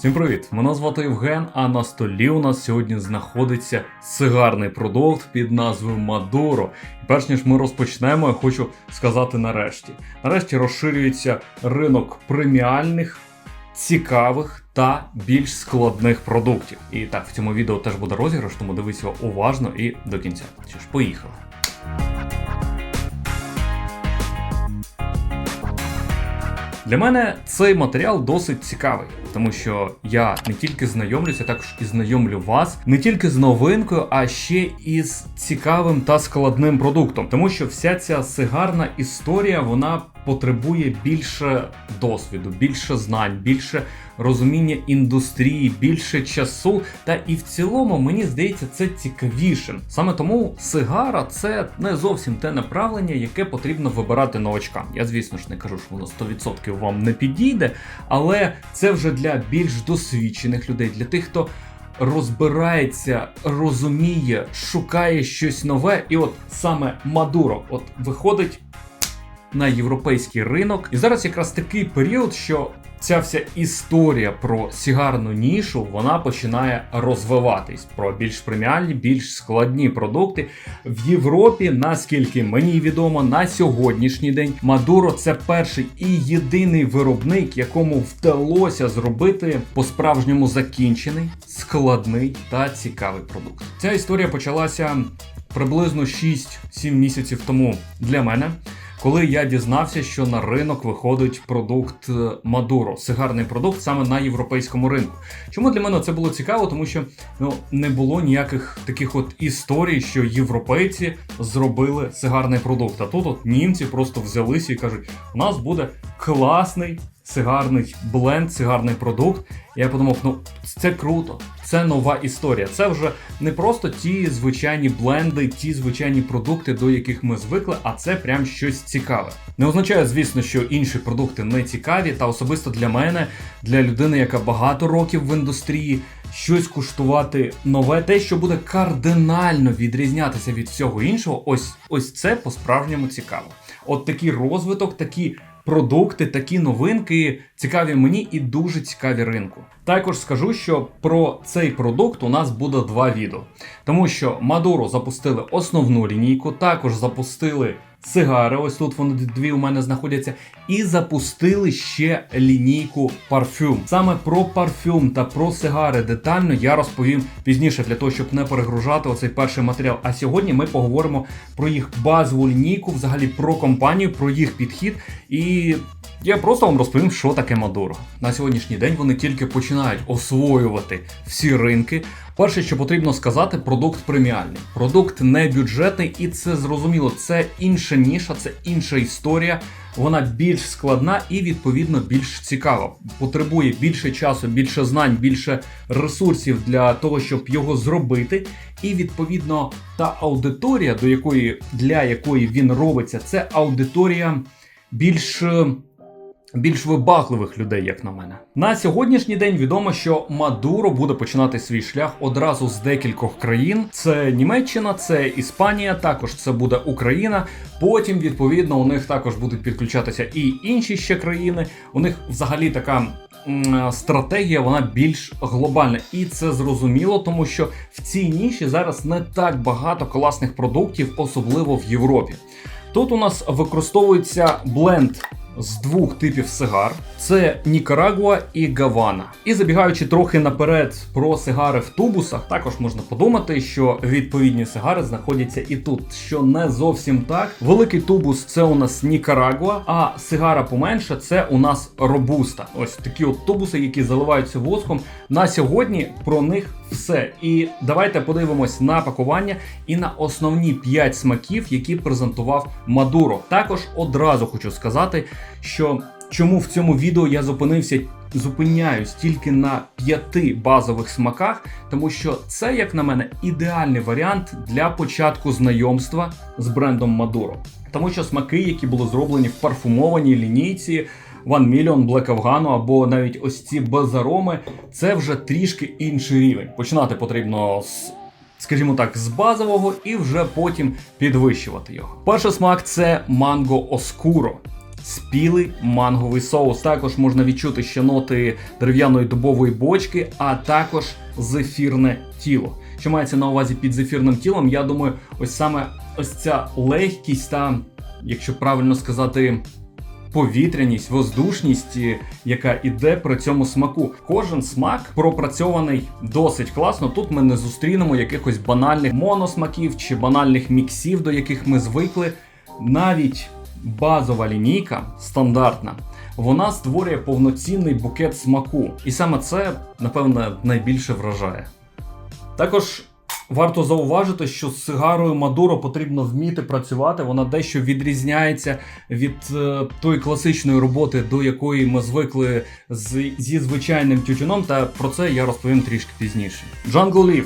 Всім привіт! Мене звати Євген, а на столі у нас сьогодні знаходиться сигарний продукт під назвою Мадуро. І перш ніж ми розпочнемо, я хочу сказати нарешті. Нарешті розширюється ринок преміальних, цікавих та більш складних продуктів. І так, в цьому відео теж буде розіграш, тому дивись його уважно і до кінця. Що ж, поїхали. Для мене цей матеріал досить цікавий, тому що я не тільки знайомлюся, також і знайомлю вас не тільки з новинкою, а ще і з цікавим та складним продуктом. Тому що вся ця сигарна історія вона потребує більше досвіду, більше знань, більше розуміння індустрії, більше часу. Та і в цілому мені здається це цікавішим. Саме тому сигара це не зовсім те направлення, яке потрібно вибирати новачкам. Я, звісно ж, не кажу, що воно 100% вам не підійде, але це вже для більш досвідчених людей, для тих, хто. Розбирається, розуміє, шукає щось нове, і от саме Мадуро от виходить на європейський ринок. І зараз якраз такий період, що ця вся історія про сігарну нішу вона починає розвиватись про більш преміальні, більш складні продукти в Європі. Наскільки мені відомо, на сьогоднішній день Мадуро це перший і єдиний виробник, якому вдалося зробити по-справжньому закінчений, складний та цікавий продукт. Ця історія почалася приблизно 6-7 місяців тому для мене коли я дізнався, що на ринок виходить продукт е, Мадуро, сигарний продукт саме на європейському ринку. Чому для мене це було цікаво? Тому що ну не було ніяких таких от історій, що європейці зробили сигарний продукт. А тут от німці просто взялися і кажуть: у нас буде класний сигарний бленд, сигарний продукт. Я подумав, ну це круто, це нова історія. Це вже не просто ті звичайні бленди, ті звичайні продукти, до яких ми звикли, а це прям щось цікаве. Не означає, звісно, що інші продукти не цікаві, та особисто для мене, для людини, яка багато років в індустрії. Щось куштувати нове, те, що буде кардинально відрізнятися від всього іншого, ось ось це по-справжньому цікаво. От такий розвиток, такі продукти, такі новинки цікаві мені і дуже цікаві ринку. Також скажу, що про цей продукт у нас буде два відео, тому що Maduro запустили основну лінійку, також запустили сигари. Ось тут вони дві у мене знаходяться. І запустили ще лінійку парфюм. Саме про парфюм та про сигари детально я розповім пізніше для того, щоб не перегружати оцей перший матеріал. А сьогодні ми поговоримо про їх базову лінійку, взагалі про компанію, про їх підхід. І я просто вам розповім, що таке Мадуро. На сьогоднішній день вони тільки починають освоювати всі ринки. Перше, що потрібно сказати, продукт преміальний. Продукт не бюджетний, і це зрозуміло. Це інша ніша, це інша історія. Вона більш складна і відповідно більш цікава. Потребує більше часу, більше знань, більше ресурсів для того, щоб його зробити. І відповідно та аудиторія, до якої для якої він робиться, це аудиторія більш більш вибагливих людей, як на мене. На сьогоднішній день відомо, що Мадуро буде починати свій шлях одразу з декількох країн: це Німеччина, це Іспанія, також це буде Україна. Потім, відповідно, у них також будуть підключатися і інші ще країни. У них взагалі така. Стратегія вона більш глобальна, і це зрозуміло, тому що в цій ніші зараз не так багато класних продуктів, особливо в Європі. Тут у нас використовується бленд з двох типів сигар: це Нікарагуа і Гавана. І забігаючи трохи наперед про сигари в тубусах, також можна подумати, що відповідні сигари знаходяться і тут, що не зовсім так. Великий тубус це у нас Нікарагуа, а сигара поменше це у нас робуста. Ось такі от тубуси, які заливаються воском. На сьогодні про них все. І давайте подивимось на пакування і на основні 5 смаків, які презентував Мадуро. Також одразу хочу сказати, що чому в цьому відео я зупинився. Зупиняюсь тільки на п'яти базових смаках, тому що це, як на мене, ідеальний варіант для початку знайомства з брендом Мадуро. Тому що смаки, які були зроблені в парфумованій лінійці, One Million, Black Afghano або навіть ось ці безароми, це вже трішки інший рівень. Починати потрібно з. Скажімо так, з базового і вже потім підвищувати його. Перший смак це манго оскуро. Спілий манговий соус. Також можна відчути ще ноти дерев'яної дубової бочки, а також зефірне тіло. Що мається на увазі під зефірним тілом? Я думаю, ось саме ось ця легкість та, якщо правильно сказати, повітряність, воздушність, яка іде при цьому смаку. Кожен смак пропрацьований досить класно. Тут ми не зустрінемо якихось банальних моносмаків чи банальних міксів, до яких ми звикли. Навіть базова лінійка стандартна. Вона створює повноцінний букет смаку, і саме це, напевне, найбільше вражає. Також варто зауважити, що з сигарою Мадуро потрібно вміти працювати. Вона дещо відрізняється від е, тої класичної роботи, до якої ми звикли з, зі звичайним тютюном. Та про це я розповім трішки пізніше. Jungle Leaf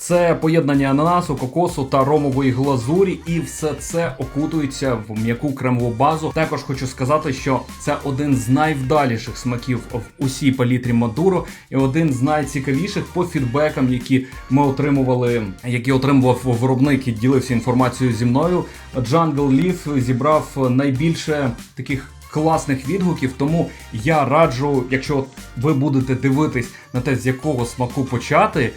це поєднання ананасу, кокосу та ромової глазурі, і все це окутується в м'яку кремову базу. Також хочу сказати, що це один з найвдаліших смаків в усій палітрі Мадуро, і один з найцікавіших по фідбекам, які ми отримували, які отримував виробник і ділився інформацією зі мною. Jungle Leaf зібрав найбільше таких. Класних відгуків, тому я раджу, якщо ви будете дивитись на те, з якого смаку почати,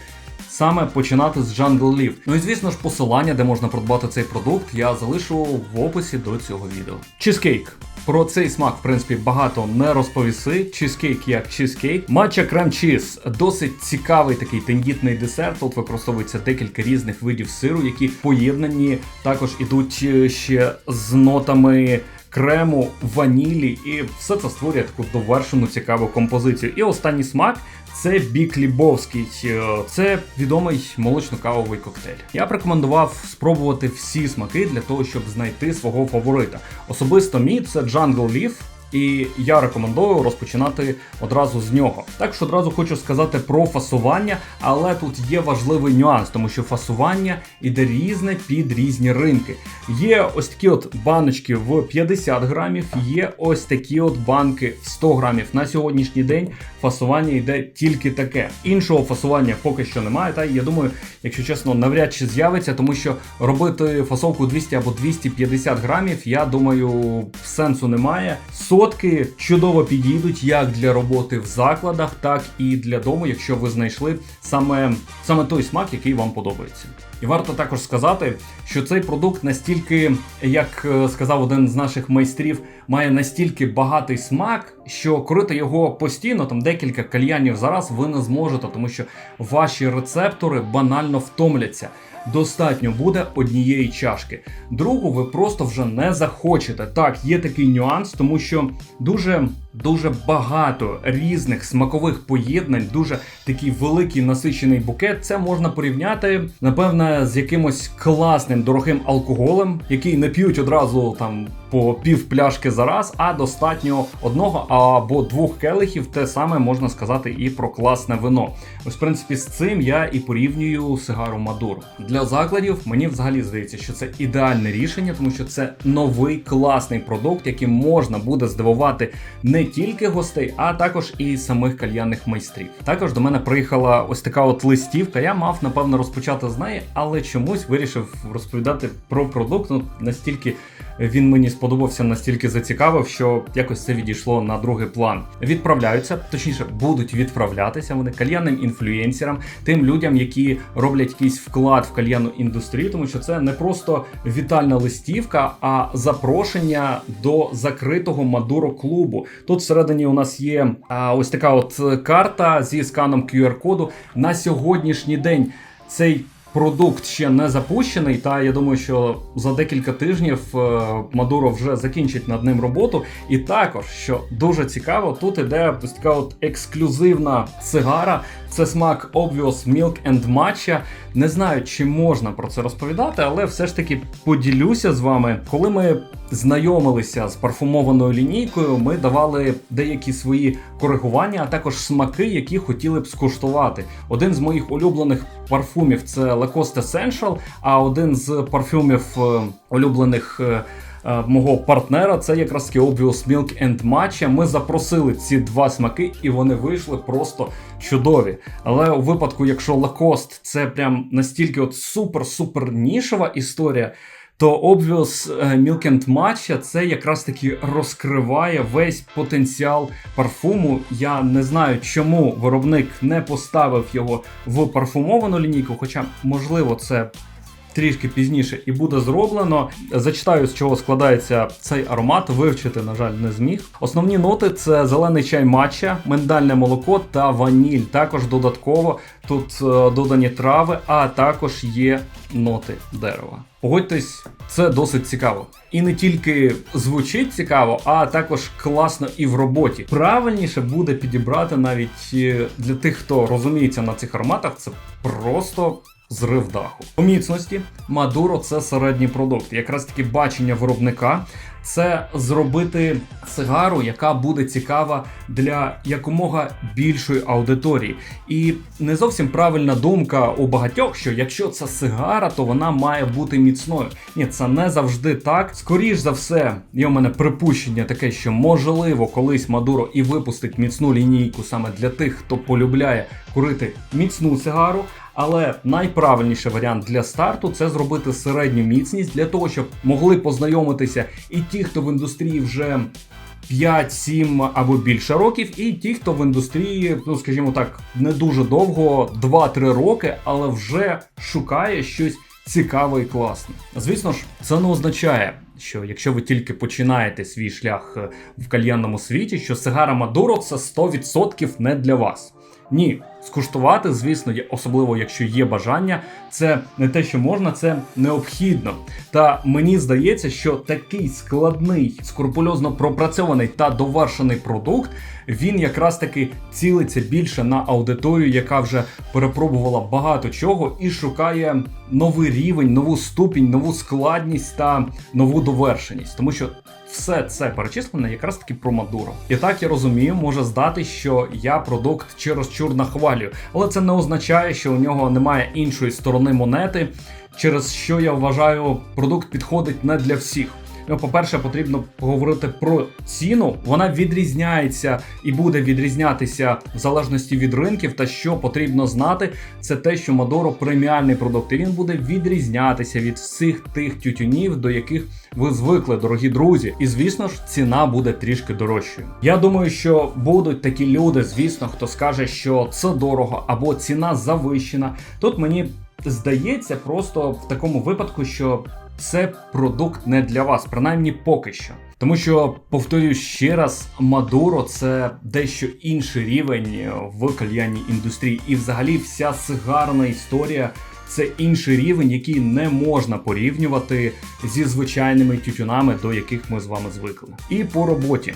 саме починати з Jungle Leaf. Ну і звісно ж, посилання, де можна придбати цей продукт, я залишу в описі до цього відео. Чизкейк. Про цей смак, в принципі, багато не розповіси. Чизкейк як чизкейк. Матча крем чіз досить цікавий такий тендітний десерт. Тут використовується декілька різних видів сиру, які поєднані також ідуть е, ще з нотами. Крему, ванілі, і все це створює таку довершену цікаву композицію. І останній смак це Бік Лібовський. Е, Це відомий молочно-кавовий коктейль. Я б рекомендував спробувати всі смаки для того, щоб знайти свого фаворита. Особисто мій це Jungle Leaf. І я рекомендую розпочинати одразу з нього. Також одразу хочу сказати про фасування, але тут є важливий нюанс, тому що фасування іде різне під різні ринки. Є ось такі от баночки в 50 грамів, є ось такі от банки в 100 грамів. На сьогоднішній день фасування йде тільки таке. Іншого фасування поки що немає. Та я думаю, якщо чесно, навряд чи з'явиться, тому що робити фасовку 200 або 250 грамів, я думаю, сенсу немає. Сотки чудово підійдуть як для роботи в закладах, так і для дому, якщо ви знайшли саме, саме той смак, який вам подобається. І варто також сказати, що цей продукт настільки, як е, сказав один з наших майстрів, має настільки багатий смак, що курити його постійно, там декілька кальянів за раз, ви не зможете, тому що ваші рецептори банально втомляться. Достатньо буде однієї чашки. Другу ви просто вже не захочете. Так, є такий нюанс, тому що дуже дуже багато різних смакових поєднань, дуже такий великий насичений букет. Це можна порівняти, напевне, з якимось класним дорогим алкоголем, який не п'ють одразу там по пів пляшки за раз, а достатньо одного або двох келихів. Те саме можна сказати і про класне вино. Ось, в принципі, з цим я і порівнюю сигару Мадуро. Для закладів мені взагалі здається, що це ідеальне рішення, тому що це новий класний продукт, яким можна буде здивувати не тільки гостей, а також і самих кальянних майстрів. Також до мене приїхала ось така от листівка. Я мав напевно розпочати з неї, але чомусь вирішив розповідати про продукт. Ну настільки він мені сподобався, настільки зацікавив, що якось це відійшло на другий план. Відправляються, точніше, будуть відправлятися вони кальянним інфлюєнсерам, тим людям, які роблять якийсь вклад в кальянну індустрію, тому що це не просто вітальна листівка, а запрошення до закритого Мадуро клубу. Тут всередині у нас є а, ось така от карта зі сканом QR-коду. На сьогоднішній день цей Продукт ще не запущений, та я думаю, що за декілька тижнів е, Мадуро вже закінчить над ним роботу. І також, що дуже цікаво, тут іде ось така от ексклюзивна сигара. Це смак Obvious Milk and Matcha. Не знаю, чи можна про це розповідати, але все ж таки поділюся з вами. Коли ми знайомилися з парфумованою лінійкою, ми давали деякі свої коригування, а також смаки, які хотіли б скуштувати. Один з моїх улюблених парфумів це Lacoste Essential, а один з парфюмів е, улюблених. е, е, Мого партнера це якраз таки Obvious Milk and Matcha. Ми запросили ці два смаки, і вони вийшли просто чудові. Але у випадку, якщо Lacoste це прям настільки от супер-супер нішова історія, то Obvious е, Milk and Matcha це якраз таки розкриває весь потенціал парфуму. Я не знаю, чому виробник не поставив його в парфумовану лінійку, хоча можливо це. Трішки пізніше і буде зроблено. Зачитаю, з чого складається цей аромат. Вивчити, на жаль, не зміг. Основні ноти це зелений чай матча, миндальне молоко та ваніль. Також додатково тут е, додані трави, а також є ноти дерева. Погодьтесь, це досить цікаво. І не тільки звучить цікаво, а також класно і в роботі. Правильніше буде підібрати навіть е, для тих, хто розуміється на цих ароматах, це просто. Зрив даху. По міцності Мадуро це середній продукт. Якраз таки бачення виробника це зробити сигару, яка буде цікава для якомога більшої аудиторії. І не зовсім правильна думка у багатьох, що якщо це сигара, то вона має бути міцною. Ні, це не завжди так. Скоріш за все, є у мене припущення таке, що можливо колись Мадуро і випустить міцну лінійку саме для тих, хто полюбляє курити міцну сигару. Але найправильніший варіант для старту це зробити середню міцність для того, щоб могли познайомитися і ті, хто в індустрії вже 5, 7 або більше років, і ті, хто в індустрії, ну скажімо так, не дуже довго, 2-3 роки, але вже шукає щось цікаве і класне. Звісно ж, це не означає. Що якщо ви тільки починаєте свій шлях е, в кальянному світі, що сигара Мадуро це 100% не для вас. Ні, скуштувати, звісно, особливо якщо є бажання, це не те, що можна, це необхідно. Та мені здається, що такий складний, скрупульозно пропрацьований та довершений продукт, він якраз таки цілиться більше на аудиторію, яка вже перепробувала багато чого і шукає новий рівень, нову ступінь, нову складність та нову довершеність, тому що все це перечислене якраз таки про Мадуро. І так я розумію, може здати, що я продукт через чур нахвалюю, але це не означає, що у нього немає іншої сторони монети, через що я вважаю, продукт підходить не для всіх. Ну, по-перше, потрібно поговорити про ціну. Вона відрізняється і буде відрізнятися в залежності від ринків. Та що потрібно знати, це те, що Мадоро преміальний продукт. І він буде відрізнятися від всіх тих тютюнів, до яких ви звикли, дорогі друзі. І звісно ж, ціна буде трішки дорожчою. Я думаю, що будуть такі люди, звісно, хто скаже, що це дорого або ціна завищена. Тут мені здається, просто в такому випадку, що це продукт не для вас, принаймні поки що. Тому що, повторюю ще раз, Мадуро це дещо інший рівень в кальянній індустрії, і взагалі вся сигарна історія. Це інший рівень, який не можна порівнювати зі звичайними тютюнами, до яких ми з вами звикли. І по роботі.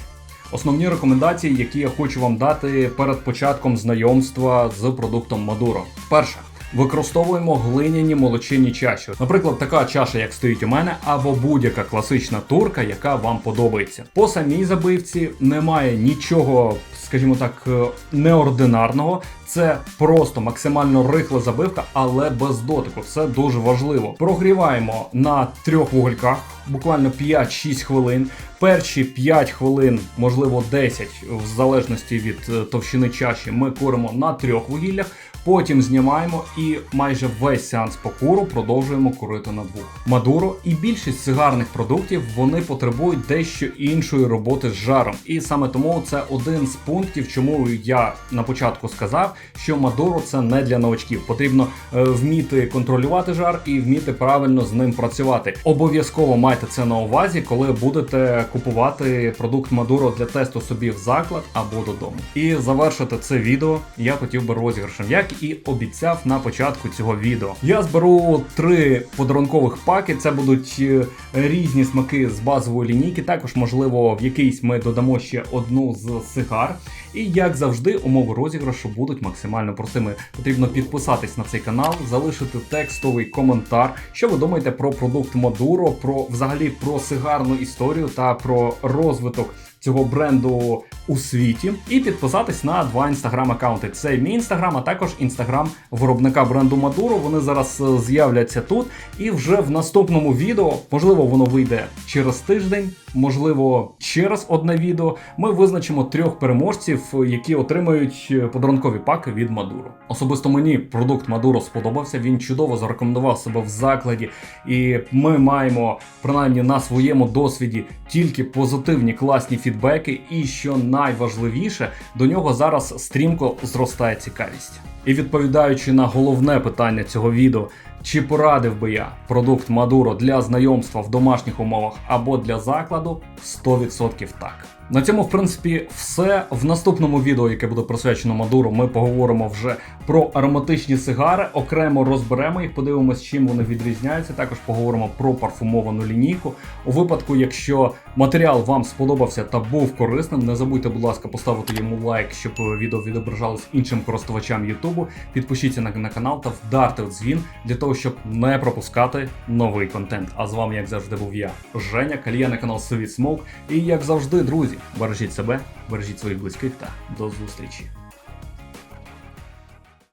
Основні рекомендації, які я хочу вам дати перед початком знайомства з продуктом Мадуро. Перше. Використовуємо глиняні молочинні чаші. Наприклад, така чаша, як стоїть у мене, або будь-яка класична турка, яка вам подобається. По самій забивці немає нічого, скажімо так, е, неординарного. Це просто максимально рихла забивка, але без дотику. Це дуже важливо. Прогріваємо на трьох вугольках, буквально 5-6 хвилин. Перші 5 хвилин, можливо 10, в залежності від е, товщини чаші, ми куримо на трьох вугіллях. Потім знімаємо і майже весь сеанс покуру продовжуємо курити на двох. Мадуро і більшість сигарних продуктів вони потребують дещо іншої роботи з жаром. І саме тому це один з пунктів, чому я на початку сказав, що Мадуро це не для новачків. Потрібно е, вміти контролювати жар і вміти правильно з ним працювати. Обов'язково майте це на увазі, коли будете купувати продукт Мадуро для тесту собі в заклад або додому. І завершити це відео я хотів би розіграшем, як і обіцяв на початку цього відео. Я зберу три подарункових паки. Це будуть е, різні смаки з базової лінійки. Також, можливо, в якийсь ми додамо ще одну з сигар. І як завжди, умови розіграшу будуть максимально простими. Потрібно підписатись на цей канал, залишити текстовий коментар, що ви думаєте про продукт Мадуро, про взагалі про сигарну історію та про розвиток цього бренду у світі, і підписатись на два інстаграм-аккаунти. Це мій інстаграм, а також інстаграм виробника бренду Maduro. Вони зараз е, з'являться тут. І вже в наступному відео, можливо, воно вийде через тиждень, можливо, через одне відео. Ми визначимо трьох переможців, які отримають е, подарункові паки від Maduro. Особисто мені продукт Maduro сподобався. Він чудово зарекомендував себе в закладі, і ми маємо принаймні на своєму досвіді тільки позитивні класні фідбеки. І що найважливіше, до нього зараз стрімко зростає цікавість. І відповідаючи на головне питання цього відео, чи порадив би я продукт Maduro для знайомства в домашніх умовах або для закладу, 100% так. На цьому, в принципі, все. В наступному відео, яке буде присвячено Мадуру, ми поговоримо вже про ароматичні сигари, окремо розберемо їх, подивимось, чим вони відрізняються. Також поговоримо про парфумовану лінійку. У випадку, якщо матеріал вам сподобався та був корисним, не забудьте, будь ласка, поставити йому лайк, щоб відео відображалось іншим користувачам Ютубу. Підпишіться на, на канал та вдарте дзвін для того, щоб не пропускати новий контент. А з вами, як завжди, був я, Женя, Калія на канал Sweet Smoke. І як завжди, друзі, бережіть себе, бережіть своїх близьких та до зустрічі.